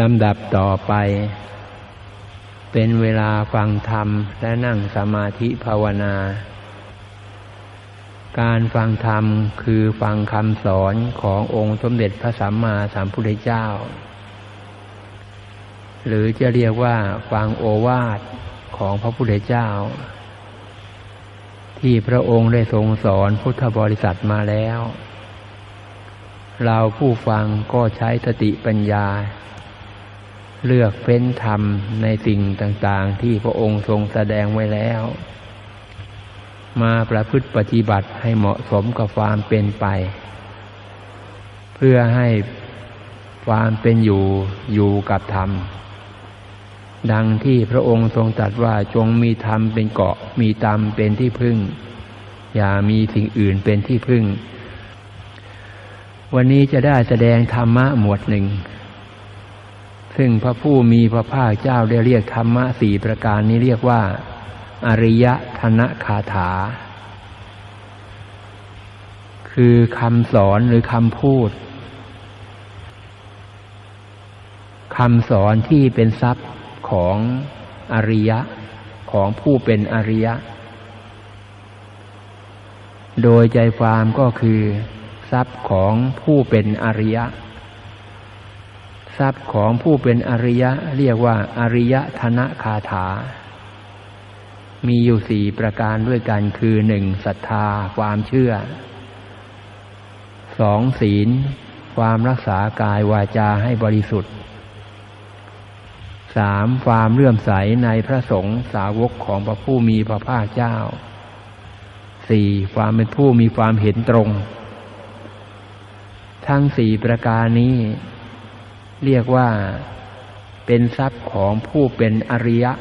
ลำดับต่อไป เป็นเวลาฟังธรรมและนั่งสมาธิภาวนา การฟังธรรมคือฟังคำสอนขององค์สมเด็จพระสัมมาสัมพุทธเจ้า หรือจะเรียกว่าฟังโอวาทของพระพุทธเจ้า ที่พระองค์ได้ทรงสอนพุทธบริษัทมาแล้ว เราผู้ฟังก็ใช้สติปัญญา เลือกเฟ้นธรรมในสิ่งต่างๆ ที่พระองค์ทรงแสดงไว้แล้ว มาประพฤติปฏิบัติให้เหมาะสมกับความเป็นไป เพื่อให้ความเป็นอยู่อยู่กับธรรม ดังที่พระองค์ทรงตรัสว่าจงมีธรรมเป็นเกาะมีธรรมเป็นที่พึ่ง อย่ามีสิ่งอื่นเป็นที่พึ่ง วันนี้จะได้แสดงธรรมะหมวดหนึ่ง ซึ่งพระผู้มีพระภาคเจ้าได้เรียกธรรมะสี่ประการนี้เรียกว่า อริยธนคาถา คือคำสอนหรือคำพูดคำสอนที่เป็นทรัพย์ของอริยะของผู้เป็นอริยะ โดยใจความก็คือ ทรัพย์ของผู้เป็นอริยะ ทรัพย์ของผู้เป็นอริยะเรียกว่าอริยธนคาถา มีอยู่สี่ประการด้วยกันคือหนึ่งศรัทธาความเชื่อสองศีล ความรักษากายวาจาให้บริสุทธิ์สามความเลื่อมใสในพระสงฆ์สาวกของพระผู้มีพระภาคเจ้าสี่ความเป็นผู้มีความเห็นตรง ทั้งสี่ประการนี้ เรียกว่าเป็นทรัพย์ของผู้เป็นอริยะ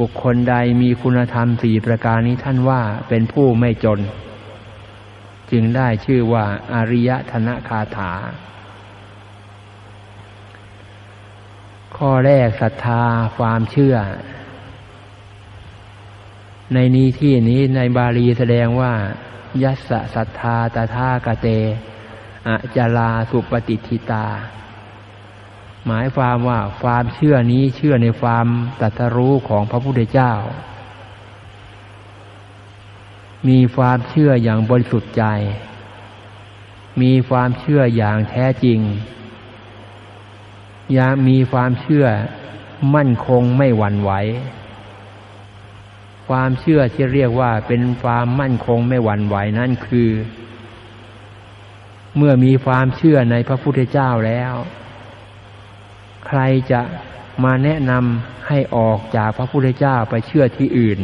บุคคลใดมีคุณธรรมสี่ประการนี้ท่านว่าเป็นผู้ไม่จน จึงได้ชื่อว่าอริยธนคาถา ข้อแรกศรัทธาความเชื่อ ในนี้ที่นี้ในบาลีแสดงว่า ยัสสะศรัทธาตถากเต อะจาลาสุปฏิทิตา หมายความว่าความเชื่อนี้เชื่อในความตรัสรู้ของพระพุทธเจ้า มีความเชื่ออย่างบริสุทธิ์ใจ มีความเชื่ออย่างแท้จริงย่ามีความเชื่อมั่นคงไม่หวั่นไหว ความเชื่อที่เรียกว่าเป็นความมั่นคงไม่หวั่นไหวนั่นคือ เมื่อมีความเชื่อในพระพุทธเจ้าแล้ว ใครจะมาแนะนำให้ออกจากพระพุทธเจ้าไปเชื่อที่อื่น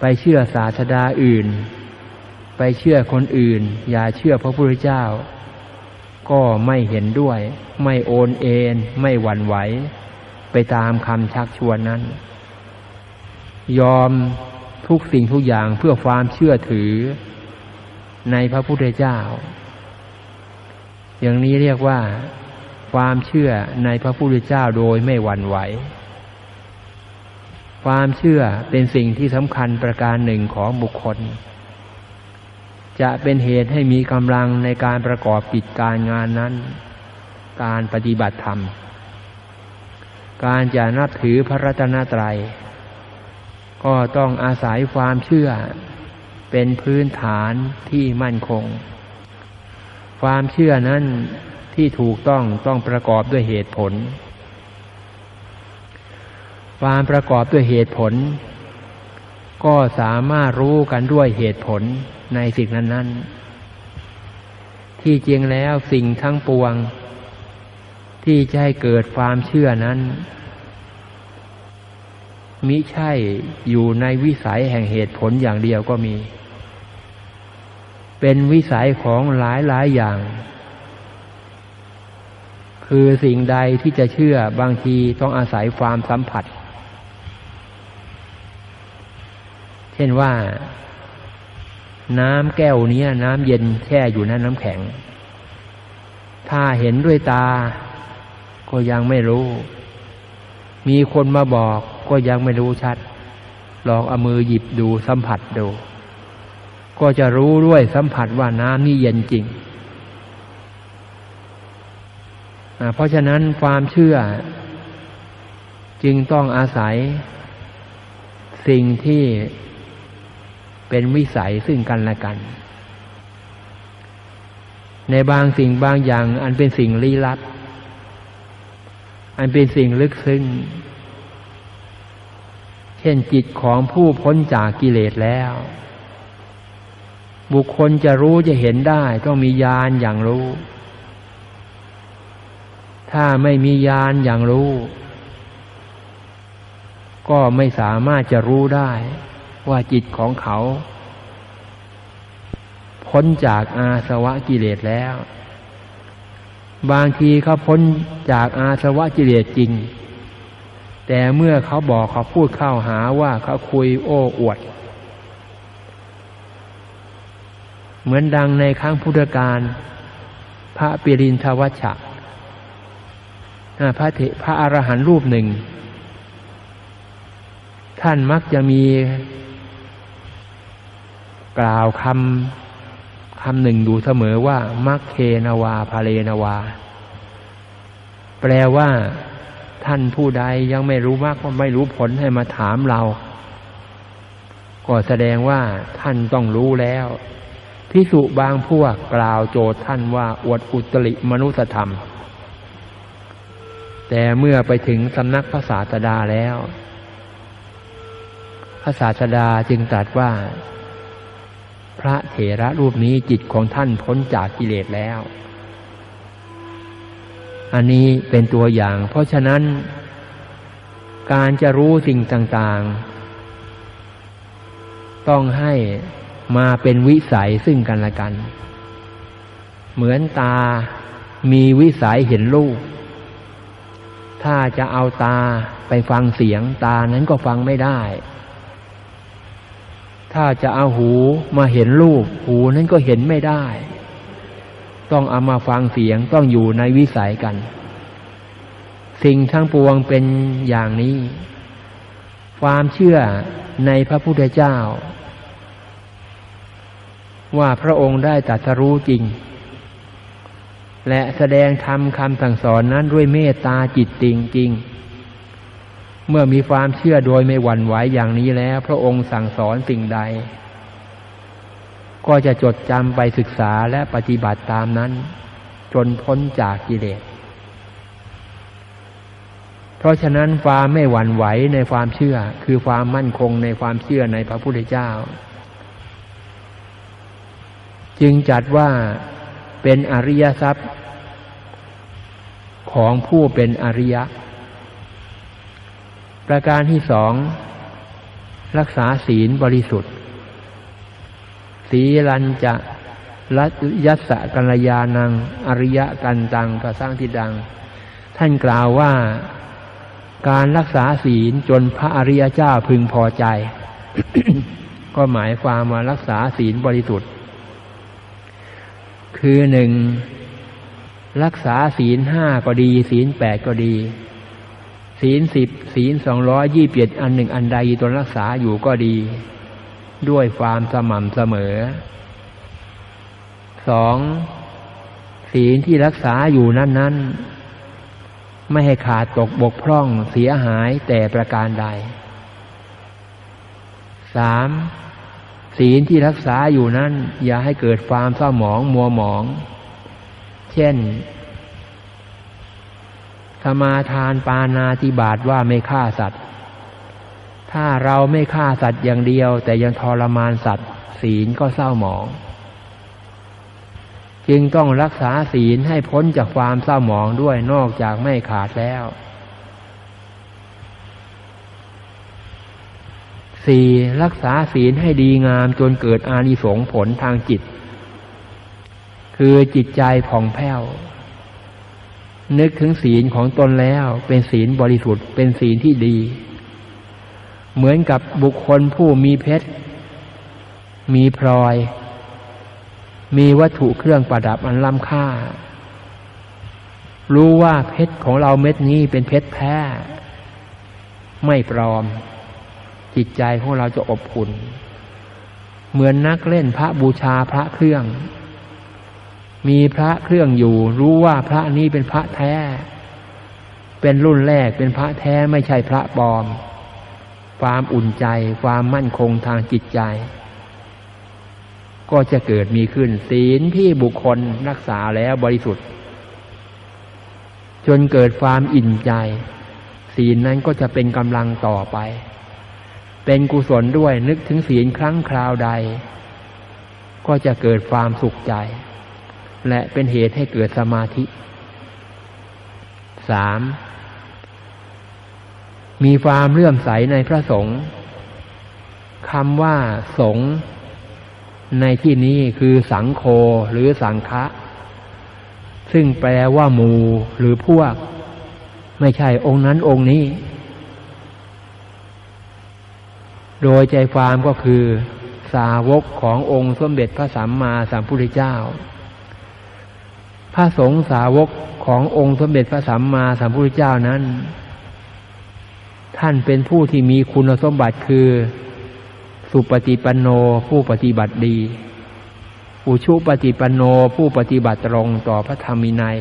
ไปเชื่อศาสดาอื่น ไปเชื่อคนอื่น อย่าเชื่อพระพุทธเจ้า ก็ไม่เห็นด้วย ไม่โอนเอ็นไม่หวั่นไหว ไปตามคำชักชวนนั้น ยอมทุกสิ่งทุกอย่างเพื่อความเชื่อถือ ในพระพุทธเจ้า อย่างนี้เรียกว่าความเชื่อในพระพุทธเจ้าโดยไม่หวั่นไหว ความเชื่อเป็นสิ่งที่สำคัญประการหนึ่งของบุคคล จะเป็นเหตุให้มีกำลังในการประกอบกิจการงานนั้น การปฏิบัติธรรม การจะนับถือพระรัตนตรัย ก็ต้องอาศัยความเชื่อ เป็นพื้นฐานที่มั่นคง ความเชื่อนั้นที่ถูกต้องต้องประกอบด้วยเหตุผล ความประกอบด้วยเหตุผล ก็สามารถรู้กันด้วยเหตุผลในสิ่งนั้นนั้นที่จริงแล้วสิ่งทั้งปวง ที่จะให้เกิดความเชื่อนั้น มิใช่อยู่ในวิสัยแห่งเหตุผลอย่างเดียวก็มี เป็นวิสัยของหลายหลายอย่าง คือสิ่งใดที่จะเชื่อบางทีต้องอาศัยความสัมผัส เช่นว่า น้ำแก้วนี้น้ำเย็นแช่อยู่ในน้ำแข็ง ถ้าเห็นด้วยตา ก็ยังไม่รู้ มีคนมาบอกก็ยังไม่รู้ชัด ลองเอามือหยิบดูสัมผัสดู ก็จะรู้ด้วยสัมผัสว่าน้ำนี่เย็นจริง เพราะฉะนั้นความเชื่อ จึงต้องอาศัย สิ่งที่เป็นวิสัยซึ่งกันและกัน ในบางสิ่งบางอย่างอันเป็นสิ่งลี้ลับ อันเป็นสิ่งลึกซึ้งเช่นจิตของผู้พ้นจากกิเลสแล้ว บุคคลจะรู้จะเห็นได้ต้องมีญาณอย่างรู้ ถ้าไม่มีญาณอย่างรู้ ก็ไม่สามารถจะรู้ได้ว่าจิตของเขา พ้นจากอาสวะกิเลสแล้ว บางทีเขาพ้นจากอาสวะกิเลสจริง แต่เมื่อเขาบอกเขาพูดเข้าหาว่าเขาคุยโอ้อวด เหมือนดังในครั้งพุทธกาลพระปิรินทวัชชะพระเถพระอรหันต์รูปหนึ่ง ท่านมักจะมี กล่าวคำ คำหนึ่งอยู่เสมอว่า มักเคนาวาพาเลนาวา แปลว่าท่านผู้ใดยังไม่รู้มากว่าไม่รู้ผลให้มาถามเรา ก็แสดงว่าท่านต้องรู้แล้วพิสุบางพวกกล่าวโจทย์ท่านว่าอวดอุตริมนุสธรรม แต่เมื่อไปถึงสำนักพระศาสดาแล้ว พระศาสดาจึงตรัสว่า พระเถระรูปนี้จิตของท่านพ้นจากกิเลสแล้ว อันนี้เป็นตัวอย่าง เพราะฉะนั้น การจะรู้สิ่งต่างๆ ต้องให้มาเป็นวิสัยซึ่งกันและกัน เหมือนตามีวิสัยเห็นรูป ถ้าจะเอาตาไปฟังเสียงตานั้นก็ฟังไม่ได้ ถ้าจะเอาหูมาเห็นรูป หูนั้นก็เห็นไม่ได้ ต้องเอามาฟังเสียงต้องอยู่ในวิสัยกัน สิ่งทั้งปวงเป็นอย่างนี้ ความเชื่อในพระพุทธเจ้า ว่าพระองค์ได้ตรัสรู้จริง และแสดงธรรมคำสั่งสอนนั้นด้วยเมตตาจิตจริงจริง เมื่อมีความเชื่อโดยไม่หวั่นไหวอย่างนี้แล้ว พระองค์สั่งสอนสิ่งใด ก็จะจดจำไปศึกษาและปฏิบัติตามนั้น จนพ้นจากกิเลส เพราะฉะนั้นความไม่หวั่นไหวในความเชื่อ คือความมั่นคงในความเชื่อในพระพุทธเจ้า จึงจัดว่าเป็นอริยทรัพย์ของผู้เป็นอริยะ ประการที่สองรักษาศีลบริสุทธิ์สีลันจะรัยัสะกัลยานัง อริยะกันตังกระสร้างที่ดัง ท่านกล่าวว่าการรักษาศีลจนพระอริยเจ้าพึงพอใจ ก็หมายความมารักษาศีลบริสุทธิ์ คือหนึ่งรักษาศีลห้าก็ดี ศีลแปดก็ดี ศีลสิบศีลสองร้อยยี่เปียดอันหนึ่งอันใดตนรักษาอยู่ก็ดี ด้วยความสม่ำเสมอสองศีลที่รักษาอยู่นั้นนั้นไม่ให้ขาดตกบกพร่องเสียหายแต่ประการใดสามศีลที่รักษาอยู่นั้น อย่าให้เกิดความเศร้าหมองมัวหมอง เช่น สมาทานปานาติบาตว่าไม่ฆ่าสัตว์ ถ้าเราไม่ฆ่าสัตว์อย่างเดียว แต่ยังทรมานสัตว์ ศีลก็เศร้าหมอง จึงต้องรักษาศีลให้พ้นจากความเศร้าหมองด้วยนอกจากไม่ขาดแล้วสี่รักษาศีลให้ดีงามจนเกิดอานิสงส์ผลทางจิต คือจิตใจผ่องแผ้ว นึกถึงศีลของตนแล้ว เป็นศีลบริสุทธิ์ เป็นศีลที่ดี เหมือนกับบุคคลผู้มีเพชร มีพลอย มีวัตถุเครื่องประดับอันล้ำค่า รู้ว่าเพชรของเราเม็ดนี้เป็นเพชรแท้ ไม่ปลอม จิตใจของเราจะอบอุ่น เหมือนนักเล่นพระบูชาพระเครื่อง มีพระเครื่องอยู่ รู้ว่าพระนี้เป็นพระแท้ เป็นรุ่นแรกเป็นพระแท้ไม่ใช่พระปลอม ความอุ่นใจ ความมั่นคงทางจิตใจ ก็จะเกิดมีขึ้น ศีลที่บุคคลรักษาแล้วบริสุทธิ์ จนเกิดความอิ่นใจ ศีลนั้นก็จะเป็นกำลังต่อไป เป็นกุศลด้วยนึกถึงศีลครั้งคราวใด ก็จะเกิดความสุขใจ และเป็นเหตุให้เกิดสมาธิสามมีความเลื่อมใสในพระสงฆ์คำว่าสงฆ์ในที่นี้คือสังโฆหรือสังฆะซึ่งแปลว่าหมูหรือพวก ไม่ใช่องค์นั้นองค์นี้ โดยใจความก็คือ สาวกขององค์สมเด็จพระสัมมาสัมพุทธเจ้า พระสงฆ์สาวกขององค์สมเด็จพระสัมมาสัมพุทธเจ้านั้น ท่านเป็นผู้ที่มีคุณสมบัติคือ สุปฏิปันโนผู้ปฏิบัติดี อุชุปฏิปันโนผู้ปฏิบัติตรงต่อพระธรรมินัย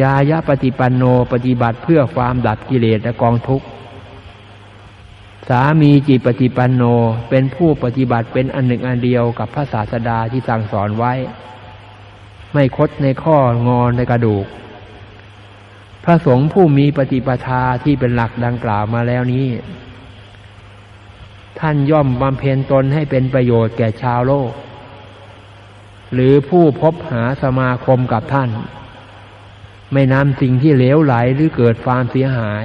ยายะปฏิปันโนปฏิบัติเพื่อความดับกิเลสและกองทุกข์สามีจิตปฏิปันโนเป็นผู้ปฏิบัติเป็นอันหนึ่งอันเดียวกับพระศาสดาที่สั่งสอนไว้ ไม่คดในข้องอนในกระดูก พระสงฆ์ผู้มีปฏิปทาที่เป็นหลักดังกล่าวมาแล้วนี้ ท่านย่อมบำเพ็ญตนให้เป็นประโยชน์แก่ชาวโลก หรือผู้พบหาสมาคมกับท่าน ไม่นำสิ่งที่เหลวไหลหรือเกิดความเสียหาย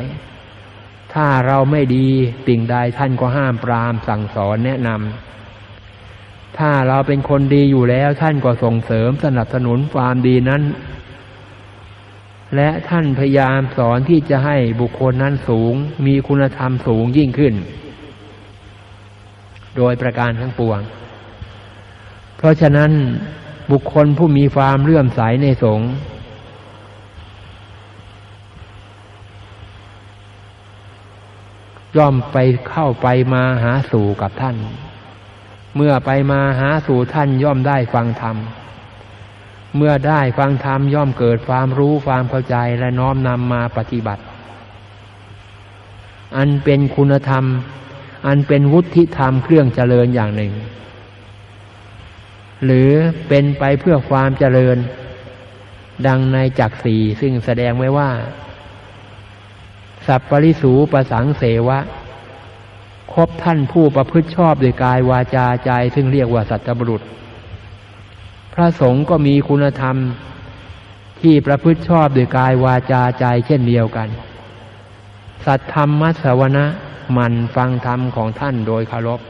ถ้าเราไม่ดีสิ่งใดท่านก็ห้ามปรามสั่งสอนแนะนำ ถ้าเราเป็นคนดีอยู่แล้วท่านก็ส่งเสริมสนับสนุนความดีนั้น และท่านพยายามสอนที่จะให้บุคคลนั้นสูง มีคุณธรรมสูงยิ่งขึ้น โดยประการทั้งปวง เพราะฉะนั้นบุคคลผู้มีความเลื่อมใสในสงฆ์ย่อมไปเข้าไปมาหาสู่กับท่าน เมื่อไปมาหาสู่ท่านย่อมได้ฟังธรรม เมื่อได้ฟังธรรมย่อมเกิดความรู้ความเข้าใจและน้อมนำมาปฏิบัติ อันเป็นคุณธรรม อันเป็นวุฒิธรรมเครื่องเจริญอย่างหนึ่ง หรือเป็นไปเพื่อความเจริญ ดังในจักสีซึ่งแสดงไว้ว่า สัพปริสูประสังเสวะ คบท่านผู้ประพฤติชอบโดยกายวาจาใจ ซึ่งเรียกว่าสัตบุรุษ พระสงฆ์ก็มีคุณธรรมที่ประพฤติชอบโดยกายวาจาใจเช่นเดียวกัน สัตธรรมมัสวนะมันฟังธรรมของท่านโดยคารพ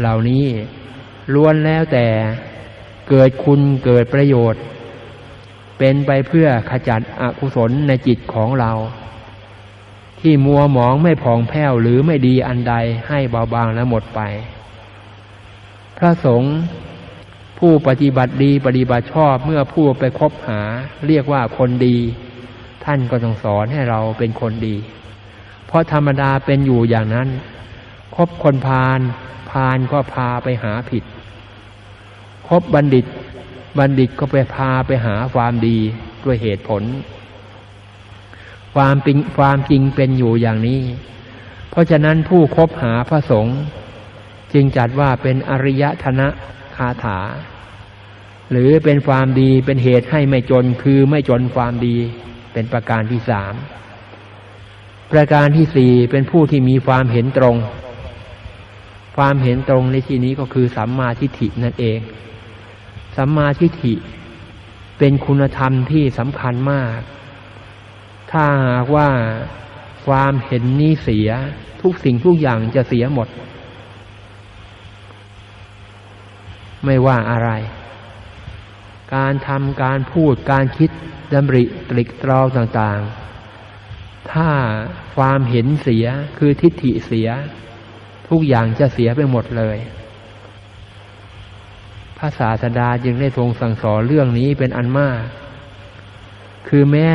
เหล่านี้ล้วนแล้วแต่เกิดคุณเกิดประโยชน์ เป็นไปเพื่อขจัดอกุศลในจิตของเรา ที่มัวหมองไม่ผ่องแผ้วหรือไม่ดีอันใดให้เบาบางและหมดไป พระสงฆ์ผู้ปฏิบัติดีปฏิบัติชอบเมื่อผู้ไปคบหา เรียกว่าคนดี ท่านก็ต้องสอนให้เราเป็นคนดี เพราะธรรมดาเป็นอยู่อย่างนั้นคบคนพาลพาลก็พาไปหาผิดคบบัณฑิต บัณฑิตก็ไปพาไปหาความดีด้วยเหตุผล ความจริงความจริงเป็นอยู่อย่างนี้ เพราะฉะนั้นผู้คบหาพระสงฆ์จึงจัดว่าเป็นอริยธนะคาถา หรือเป็นความดีเป็นเหตุให้ไม่จนคือไม่จนความดีเป็นประการที่สามประการที่สี่เป็นผู้ที่มีความเห็นตรง ความเห็นตรงในที่นี้ก็คือสัมมาทิฏฐินั่นเองสัมมาทิฏฐิเป็นคุณธรรมที่สำคัญมาก ถ้าหากว่าความเห็นนี้เสียทุกสิ่งทุกอย่างจะเสียหมด ไม่ว่าอะไร การทำการพูดการคิดดำริตริกตรองต่างๆ ถ้าความเห็นเสียคือทิฏฐิเสีย ทุกอย่างจะเสียไปหมดเลย พระศาสดาจึงได้ทรงสั่งสอนเรื่องนี้เป็นอันมาก คือแม่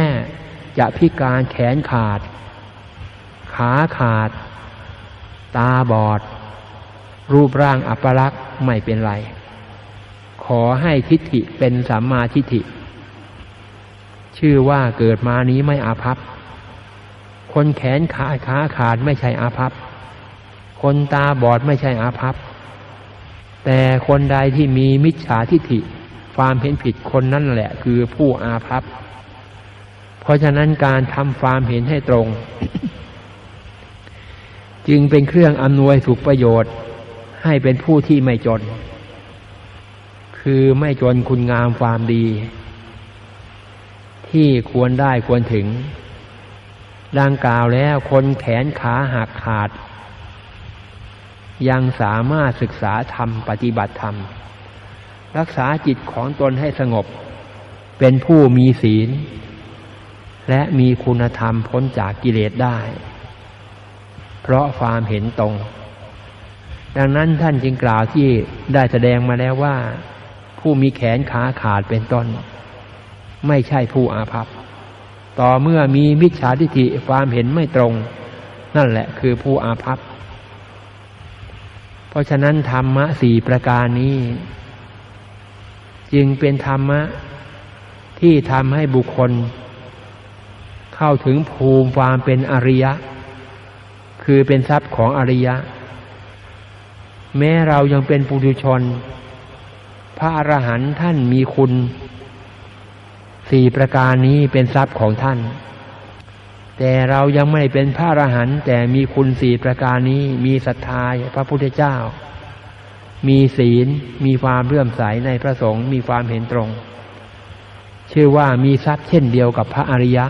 จะพิการแขนขาด ขาขาด ตาบอด รูปร่างอัปลักษณ์ไม่เป็นไร ขอให้ทิฏฐิเป็นสัมมาทิฏฐิ ชื่อว่าเกิดมานี้ไม่อาภัพ คนแขนขาขาขาดไม่ใช่อาภัพ คนตาบอดไม่ใช่อาภัพ แต่คนใดที่มีมิจฉาทิฏฐิความเห็นผิดคนนั่นแหละคือผู้อาภัพ เพราะฉะนั้นการทำความเห็นให้ตรง จึงเป็นเครื่องอำนวยสุขประโยชน์ ให้เป็นผู้ที่ไม่จน คือไม่จนคุณงามความดี ที่ควรได้ควรถึงดังกล่าวแล้วคนแขนขาหักขาด ยังสามารถศึกษาธรรมปฏิบัติธรรม รักษาจิตของตนให้สงบ เป็นผู้มีศีล และมีคุณธรรมพ้นจากกิเลสได้ เพราะความเห็นตรง ดังนั้นท่านจึงกล่าวที่ได้แสดงมาแล้วว่า ผู้มีแขนขาขาดเป็นต้น ไม่ใช่ผู้อาภัพ ต่อเมื่อมีมิจฉาทิฏฐิความเห็นไม่ตรง นั่นแหละคือผู้อาภัพ เพราะฉะนั้นธรรมะสี่ประการนี้ จึงเป็นธรรมะที่ทำให้บุคคล เข้าถึงภูมิความเป็นอริยะ คือเป็นทรัพย์ของอริยะ แม้เรายังเป็นปุถุชน พระอรหันต์ท่านมีคุณสี่ประการนี้เป็นทรัพย์ของท่าน แต่เรายังไม่เป็นพระอรหันต์แต่มีคุณสี่ประการนี้มีศรัทธาพระพุทธเจ้า มีศีลมีความเลื่อมใสในพระสงฆ์มีความเห็นตรง ชื่อว่ามีทรัพย์เช่นเดียวกับพระอริยะ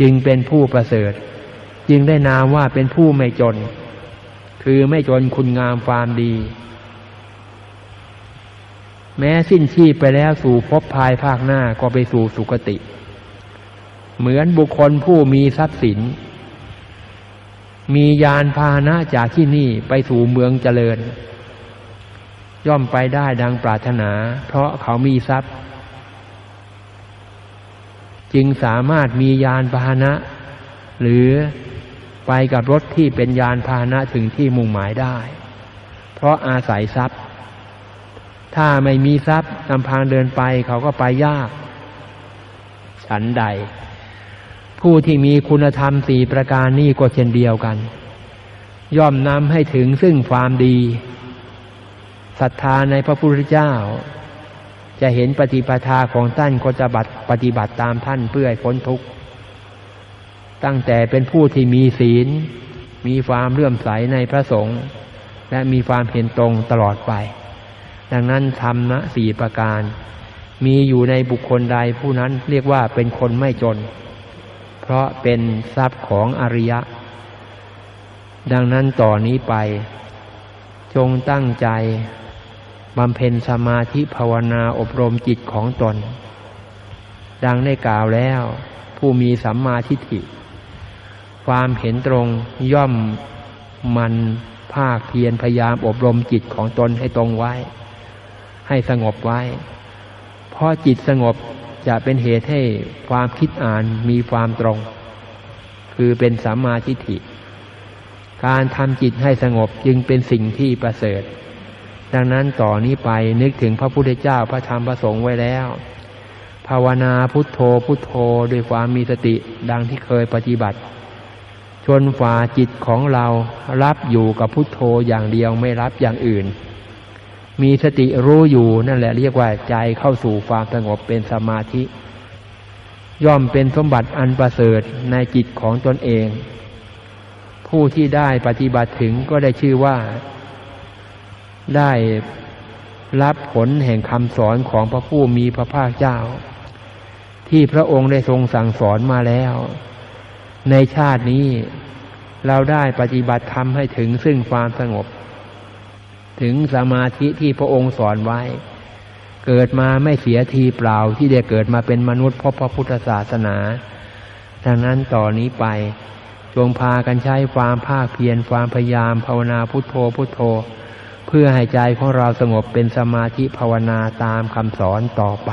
จึงเป็นผู้ประเสริฐ จึงได้นามว่าเป็นผู้ไม่จน คือไม่จนคุณงามความดี แม้สิ้นชีพไปแล้วสู่ภพภายภาคหน้าก็ไปสู่สุคติ เหมือนบุคคลผู้มีทรัพย์สิน มียานพาหนะจากที่นี่ไปสู่เมืองเจริญ ย่อมไปได้ดังปรารถนา เพราะเขามีทรัพย์ จึงสามารถมียานพาหนะ หรือไปกับรถที่เป็นยานพาหนะถึงที่มุ่งหมายได้ เพราะอาศัยทรัพย์ ถ้าไม่มีทรัพย์ลำพังเดินไปเขาก็ไปยาก ฉันใด ผู้ที่มีคุณธรรมสี่ประการนี้ก็เช่นเดียวกัน ย่อมนำให้ถึงซึ่งความดีศรัทธาในพระพุทธเจ้า จะเห็นปฏิปทาของท่านก็จะบัตปฏิบัติตามท่านเพื่อให้พ้นทุกข์ ตั้งแต่เป็นผู้ที่มีศีล มีความเลื่อมใสในพระสงฆ์และมีความเห็นตรงตลอดไป ดังนั้นธรรมะสี่ประการ มีอยู่ในบุคคลใดผู้นั้นเรียกว่าเป็นคนไม่จน เพราะเป็นทรัพย์ของอริยะ ดังนั้นต่อนนี้ไป จงตั้งใจ บำเพ็ญสมาธิภาวนาอบรมจิตของตน ดังได้กล่าวแล้ว ผู้มีสัมมาทิฏฐิ ความเห็นตรงย่อมมันภาคเพียรพยายามอบรมจิตของตนให้ตรงไว้ ให้สงบไว้ เพราะจิตสงบจะเป็นเหตุให้ความคิดอ่านมีความตรง คือเป็นสัมมาทิฏฐิ การทำจิตให้สงบจึงเป็นสิ่งที่ประเสริฐ ดังนั้นต่อนนี้ไปนึกถึงพระพุทธเจ้าพระธรรมพระสงฆ์ไว้แล้ว ภาวนาพุทโธพุทโธด้วยความมีสติดังที่เคยปฏิบัติจนฝ่าจิตของเรารับอยู่กับพุทโธอย่างเดียวไม่รับอย่างอื่น มีสติรู้อยู่นั่นแหละเรียกว่าใจเข้าสู่ความสงบเป็นสมาธิ ย่อมเป็นสมบัติอันประเสริฐในจิตของตนเอง ผู้ที่ได้ปฏิบัติถึงก็ได้ชื่อว่า ได้รับผลแห่งคำสอนของพระผู้มีพระภาคเจ้า ที่พระองค์ได้ทรงสั่งสอนมาแล้ว ในชาตินี้เราได้ปฏิบัติธรรมให้ถึงซึ่งความสงบ ถึงสมาธิที่พระองค์สอนไว้ เกิดมาไม่เสียทีเปล่าที่ได้เกิดมาเป็นมนุษย์เพราะพระพุทธศาสนาดังนั้นต่อนนี้ไปจงพากันใช้ความภาคเพียรความพยายามภาวนาพุทโธพุทโธ เพื่อให้ใจของเราสงบเป็นสมาธิภาวนาตามคำสอนต่อไป